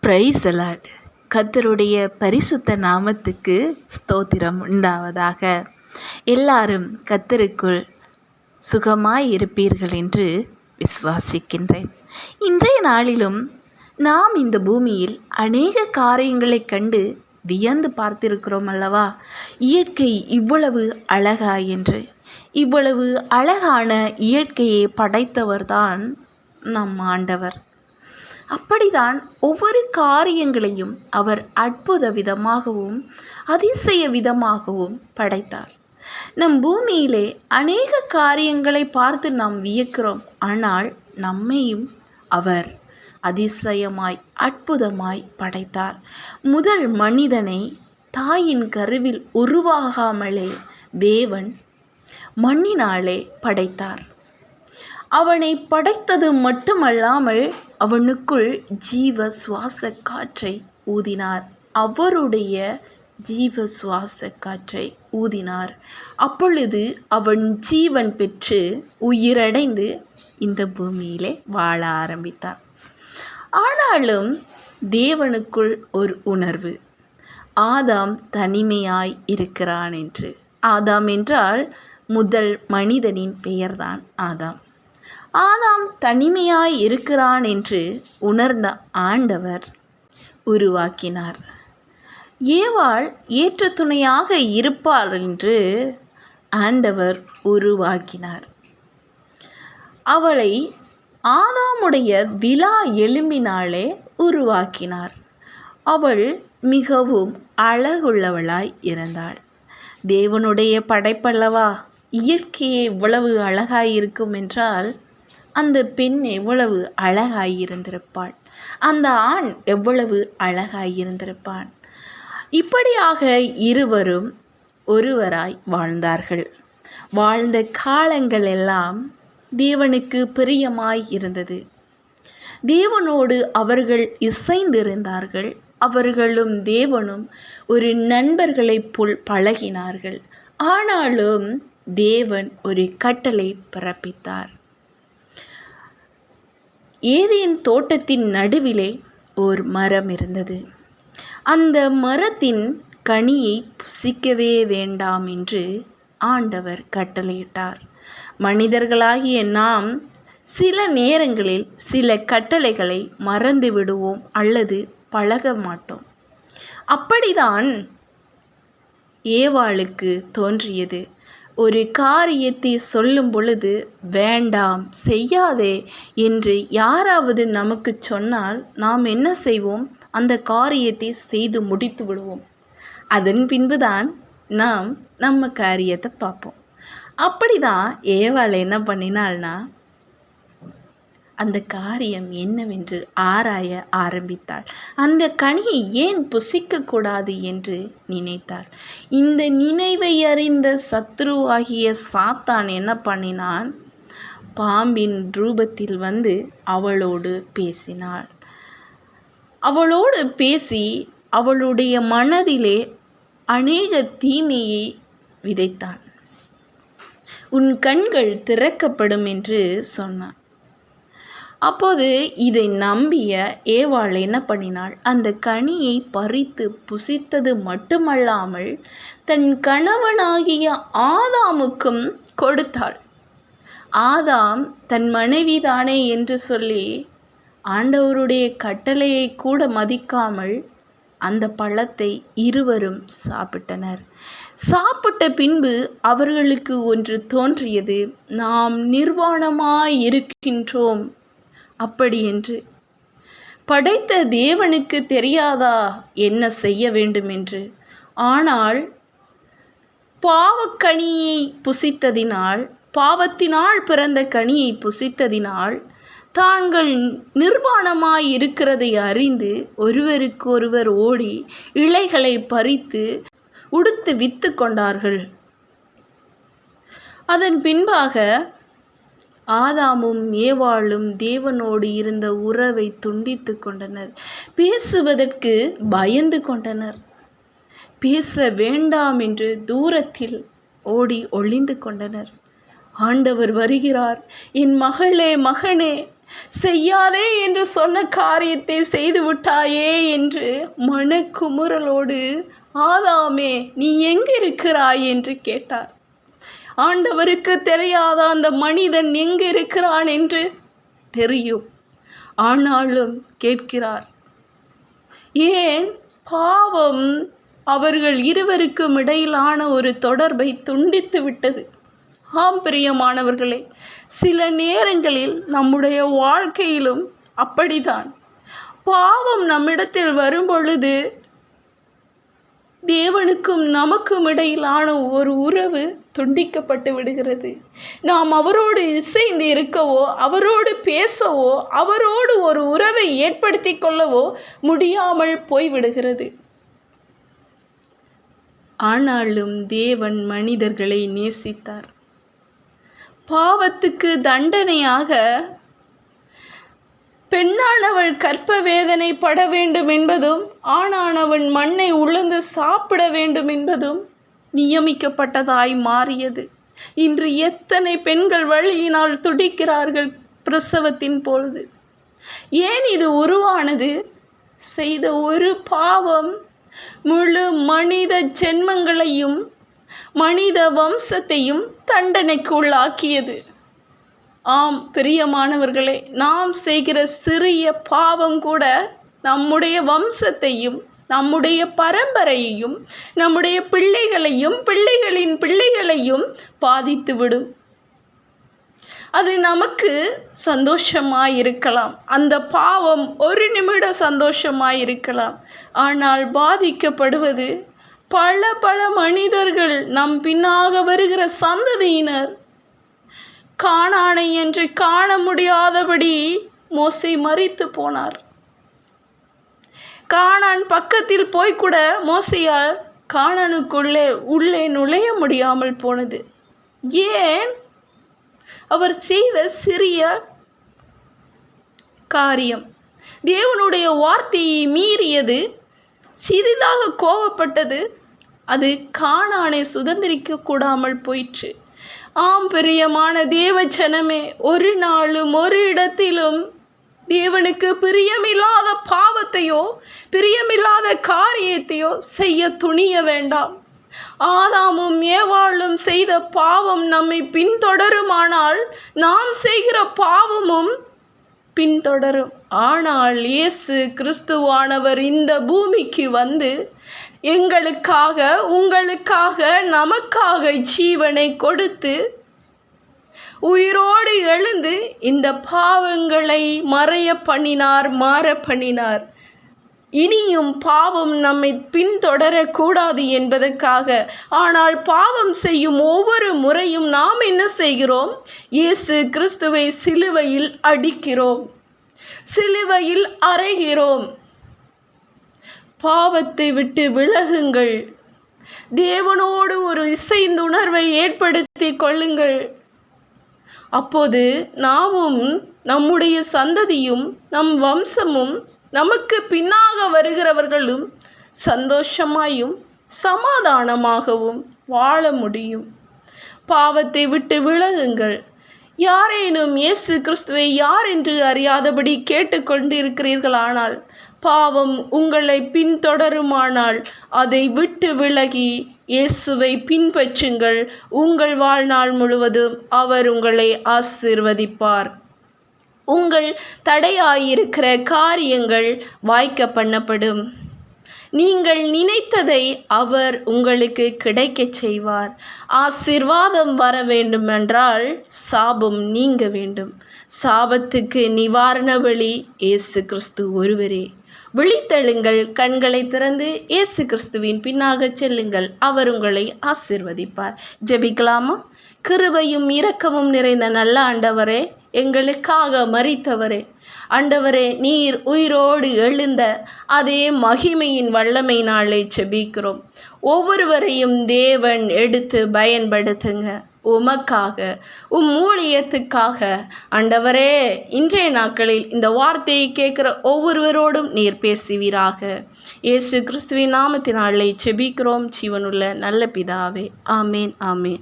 Price allot கத்தருடைய பரிசுத்த நாமத்துக்கு ஸ்தோத்திரம் உண்டாவதாக. எல்லாரும் கத்தருக்குள் சுகமாய் இருப்பீர்கள் என்று விசுவாசிக்கின்றேன். இன்றைய நாளிலும் நாம் இந்த பூமியில் அநேக காரியங்களைக் கண்டு வியந்து பார்த்திருக்கிறோம் அல்லவா? இயற்கை இவ்வளவு அழகா என்று. இவ்வளவு அழகான இயற்கையை படைத்தவர்தான் நம் ஆண்டவர். அப்படிதான் ஒவ்வொரு காரியங்களையும் அவர் அற்புத விதமாகவும் அதிசய விதமாகவும் படைத்தார். நம் பூமியிலே அநேக காரியங்களை பார்த்து நாம் வியக்கிறோம். ஆனால் நம்மையும் அவர் அதிசயமாய் அற்புதமாய் படைத்தார். முதல் மனிதனை தாயின் கருவில் உருவாகாமலே தேவன் மண்ணினாலே படைத்தார். அவனை படைத்தது மட்டுமல்லாமல் அவனுக்குள் ஜீவ சுவாச காற்றை ஊதினார். அவருடைய ஜீவ சுவாச காற்றை ஊதினார். அப்பொழுது அவன் ஜீவன் பெற்று உயிரடைந்து இந்த பூமியிலே வாழ ஆரம்பித்தான். ஆனாலும் தேவனுக்குள் ஒரு உணர்வு. ஆதாம் தனிமையாய் இருக்கிறான் என்று. ஆதாம் என்றால் முதல் மனிதனின் பெயர்தான் ஆதாம். ஆதாம் தனிமையாய் இருக்கிறான் என்று உணர்ந்த ஆண்டவர் உருவாக்கினார். ஏவாள் ஏற்ற துணையாக இருப்பார் என்று ஆண்டவர் உருவாக்கினார். அவளை ஆதாமுடைய விழா எலும்பினாலே உருவாக்கினார். அவள் மிகவும் அழகுள்ளவளாய் இருந்தாள். தேவனுடைய படைப்பல்லவா இயற்கையே இவ்வளவு அழகாய் இருக்கும் என்றால் அந்த பெண் எவ்வளவு அழகாயிருந்திருப்பாள் அந்த ஆண் எவ்வளவு அழகாயிருந்திருப்பான் இப்படியாக இருவரும் ஒருவராய் வாழ்ந்தார்கள். வாழ்ந்த காலங்கள் எல்லாம் தேவனுக்கு பிரியமாய் இருந்தது. தேவனோடு அவர்கள் இசைந்திருந்தார்கள். அவர்களும் தேவனும் ஒரு நண்பர்களைப் போல் பழகினார்கள். ஆனாலும் தேவன் ஒரு கட்டளை பிறப்பித்தார். ஏதேன் தோட்டத்தின் நடுவிலே ஓர் மரம் இருந்தது. அந்த மரத்தின் கனியை புசிக்கவே வேண்டாம் என்று ஆண்டவர் கட்டளையிட்டார். மனிதர்களாகிய நாம் சில நேரங்களில் சில கட்டளைகளை மறந்து விடுவோம் அல்லது பழக மாட்டோம். அப்படிதான் ஏவாளுக்கு தோன்றியது. ஒரு காரியத்தை சொல்லும் பொழுது வேண்டாம் செய்யாதே என்று யாராவது நமக்கு சொன்னால் நாம் என்ன செய்வோம்? அந்த காரியத்தை செய்து முடித்து விடுவோம். அதன் பின்புதான் நாம் நம்ம காரியத்தை பார்ப்போம். அப்படிதான் ஏவாள் என்ன பண்ணினாள்னா அந்த காரியம் என்னவென்று ஆராய ஆரம்பித்தாள். அந்த கனியை ஏன் புசிக்கக்கூடாது என்று நினைத்தாள். இந்த நினைவை அறிந்த சத்ருவாகிய சாத்தான் என்ன பண்ணினான்? பாம்பின் ரூபத்தில் வந்து அவளோடு பேசினாள். அவளோடு பேசி அவளுடைய மனதிலே அநேக தீமையை விதைத்தான். உன் கண்கள் திறக்கப்படும் என்று சொன்னான். அப்போது இதை நம்பிய ஏவாள் என்ன பண்ணினாள்? அந்த கனியை பறித்து புசித்தது மட்டுமல்லாமல் தன் கணவனாகிய ஆதாமுக்கும் கொடுத்தாள். ஆதாம் தன் மனைவி தானே என்று சொல்லி ஆண்டவருடைய கட்டளையை கூட மதிக்காமல் அந்த பழத்தை இருவரும் சாப்பிட்டனர். சாப்பிட்ட பின்பு அவர்களுக்கு ஒன்று தோன்றியது நாம் நிர்வாணமாய் இருக்கின்றோம் அப்படி என்று. படைத்த தேவனுக்கு தெரியாதா என்ன செய்ய வேண்டும் என்று. ஆனால் பாவக்கனியை புசித்ததினால் பாவத்தினால் பிறந்த கனியை புசித்ததினால் தாங்கள் நிர்வாணமாய் இருக்கிறதை அறிந்து ஒருவருக்கொருவர் ஓடி இலைகளை பறித்து உடுத்து வித்து கொண்டார்கள். அதன் பின்பாக ஆதாமும் ஏவாளும் தேவனோடு இருந்த உறவை துண்டித்து கொண்டனர். பேசுவதற்கு பயந்து கொண்டனர். பேச வேண்டாம் என்று தூரத்தில் ஓடி ஒளிந்து கொண்டனர். ஆண்டவர் வருகிறார். என் மகளே மகனே செய்யாதே என்று சொன்ன காரியத்தை செய்து விட்டாயே என்று மனக்குமுறலோடு ஆதாமே நீ எங்கே இருக்கிறாய் என்று கேட்டார். ஆண்டவருக்கு தெரியாத அந்த மனிதன் எங்கு இருக்கிறான் என்று தெரியும். ஆனாலும் கேட்கிறார் ஏன் பாவம் அவர்கள் இருவருக்கும் இடையிலான ஒரு தொடர்பை துண்டித்து விட்டது? ஆம் பிரியமானவர்களே சில நேரங்களில் நம்முடைய வாழ்க்கையிலும் அப்படிதான் பாவம் நம்மிடத்தில் வரும் பொழுது தேவனுக்கும் நமக்கும் இடையிலான ஒரு உறவு துண்டிக்கப்பட்டு விடுகிறது. நாம் அவரோடு இசைந்து இருக்கவோ அவரோடு பேசவோ அவரோடு ஒரு உறவை ஏற்படுத்தி கொள்ளவோ முடியாமல் போய்விடுகிறது. ஆனாலும் தேவன் மனிதர்களை நேசித்தார். பாவத்துக்கு தண்டனையாக பெண்ணானவள் கற்ப வேதனை பட வேண்டும் என்பதும் ஆணானவன் மண்ணை உளுந்து சாப்பிட வேண்டும் என்பதும் நியமிக்கப்பட்டதாய் மாறியது. இன்று எத்தனை பெண்கள் வழியினால் துடிக்கிறார்கள் பிரசவத்தின் பொழுது. ஏன் இது உருவானது? செய்த ஒரு பாவம் முழு மனித ஜென்மங்களையும் மனித வம்சத்தையும் தண்டனைக்கு உள்ளாக்கியது ஆம் பிரியமானவர்களே நாம் செய்கிற சிறிய பாவம் கூட நம்முடைய வம்சத்தையும் நம்முடைய பரம்பரையையும் நம்முடைய பிள்ளைகளையும் பிள்ளைகளின் பிள்ளைகளையும் பாதித்துவிடும் அது நமக்கு சந்தோஷமாக இருக்கலாம் அந்த பாவம் ஒரு நிமிட சந்தோஷமாக இருக்கலாம் ஆனால் பாதிக்கப்படுவது பல பல மனிதர்கள் நம் பின்னாக வருகிற சந்ததியினர் காணானை என்று காண முடியாதபடி மோசை மறித்து போனார். காணான் பக்கத்தில் போய்க்கூட மோசையால் காணானுக்குள்ளே உள்ளே நுழைய முடியாமல் போனது. ஏன்? அவர் செய்த சிறிய காரியம். தேவனுடைய வார்த்தையை மீறியது சிறிதாக கோவப்பட்டது அது காணானை சுதந்திரிக்க கூடாமல் போயிற்று. ஆம் பிரியமான தேவச்சனமே ஒரு நாளும் ஒரு இடத்திலும் தேவனுக்கு பிரியமில்லாத பாவத்தையோ பிரியமில்லாத காரியத்தையோ செய்ய துணிய வேண்டாம். ஆதாமும் ஏவாளும் செய்த பாவம் நம்மை பின்தொடருமானால் நாம் செய்கிற பாவமும் பின்தொடரும். ஆனால் இயேசு கிறிஸ்துவானவர் இந்த பூமிக்கு வந்து எங்களுக்காக உங்களுக்காக நமக்காக ஜீவனை கொடுத்து உயிரோடு எழுந்து இந்த பாவங்களை மறைய பண்ணினார் மாற பண்ணினார் இனியும் பாவம் நம்மை பின்தொடரக்கூடாது என்பதற்காக. ஆனால் பாவம் செய்யும் ஒவ்வொரு முறையும் நாம் என்ன செய்கிறோம்? இயேசு கிறிஸ்துவை சிலுவையில் அடிக்கிறோம். சிலுவையில் அறைகிறோம். பாவத்தை விட்டு விலகுங்கள். தேவனோடு ஒரு இசைந்துணர்வை ஏற்படுத்தி கொள்ளுங்கள். அப்போது நாமும் நம்முடைய சந்ததியும் நம் வம்சமும் நமக்கு பின்னாக வருகிறவர்களும் சந்தோஷமாயும் சமாதானமாகவும் வாழ முடியும். பாவத்தை விட்டு விலகுங்கள். யாரேனும் இயேசு கிறிஸ்துவை யார் என்று அறியாதபடி கேட்டுக்கொண்டு இருக்கிறீர்களானால் பாவம் உங்களை பின்தொடருமானால் அதை விட்டு விலகி இயேசுவை பின்பற்றுங்கள். உங்கள் வாழ்நாள் முழுவதும் அவர் உங்களை ஆசிர்வதிப்பார். உங்கள் தடையாயிருக்கிற காரியங்கள் வாய்க்க பண்ணப்படும் நீங்கள் நினைத்ததை அவர் உங்களுக்கு கிடைக்கச் செய்வார். ஆசிர்வாதம் வர வேண்டுமென்றால் சாபம் நீங்க வேண்டும். சாபத்துக்கு நிவாரண வழி இயேசு கிறிஸ்து ஒருவரே விழித்தெழுங்கள் கண்களை திறந்து இயேசு கிறிஸ்துவின் பின்னாக செல்லுங்கள். அவர் உங்களை ஆசிர்வதிப்பார். ஜெபிக்கலாமா? கிருபையும் இரக்கமும் நிறைந்த நல்ல ஆண்டவரே எங்களுக்காக மறித்தவரே ஆண்டவரே நீர் உயிரோடு எழுந்த அதே மகிமையின் வல்லமையினாலே செபிக்கிறோம். ஒவ்வொருவரையும் தேவன் எடுத்து பயன்படுத்துங்க. உமக்காக உம் ஊழியத்துக்காக. அண்டவரே இன்றைய நாட்களில் இந்த வார்த்தையை கேட்குற ஒவ்வொருவரோடும் நீர் பேசுவீராக. இயேசு கிறிஸ்துவின் நாமத்தினாலே செபிக்கிறோம். ஜீவனுள்ள நல்ல பிதாவே. ஆமேன் ஆமேன்.